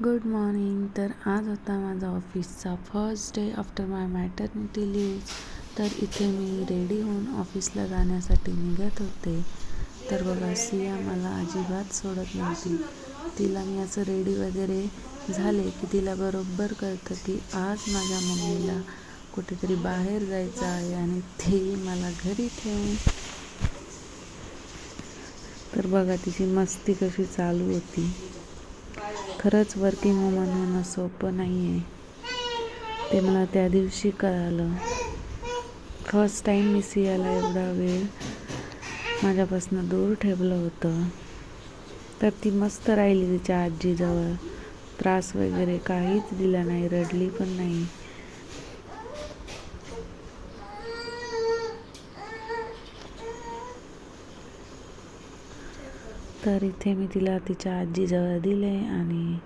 Good morning तर आज होता माझा ऑफिसचा first day after my maternity leave तर इथे मी रेडी होऊन ऑफिसला जाण्यासाठी निघत होते. तर बघा सिया मला अजिबात सोडत नव्हती. तिला मी असं रेडी वगैरे झाले की तिला बरोबर कळतं की आज माझ्या मम्मीला कुठेतरी बाहेर जायचं आहे आणि तेही मला घरी ठेवून. तर बघा तिची मस्ती कशी चालू होती. खरंच वर्किंग वुमन होणं सोपं नाही आहे ते मला त्या दिवशी कळालं. फर्स्ट टाईम मी सियाला एवढा वेळ माझ्यापासून दूर ठेवलं होतं. तर ती मस्त राहिली तिच्या आजीजवळ. त्रास वगैरे काहीच दिला नाही रडली पण नाही. तर इथे मी तिला तिच्या आजीजवळ दिले आणि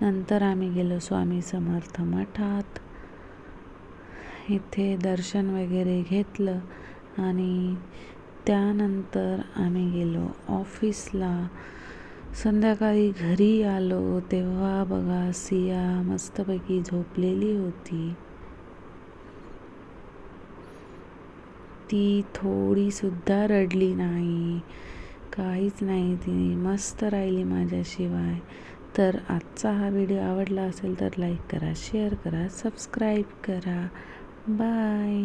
नंतर आम्ही गेलो स्वामी समर्थ मठात. इथे दर्शन वगैरे घेतलं आणि त्यानंतर आम्ही गेलो ऑफिसला. संध्याकाळी घरी आलो तेव्हा बघा सिया मस्तपैकी झोपलेली होती. ती थोडीसुद्धा रडली नाही. काहीच नाही ती मस्त राहिली माझ्याशिवाय. तर आजचा हा व्हिडिओ आवडला असेल तर लाईक करा शेअर करा सबस्क्राईब करा. बाय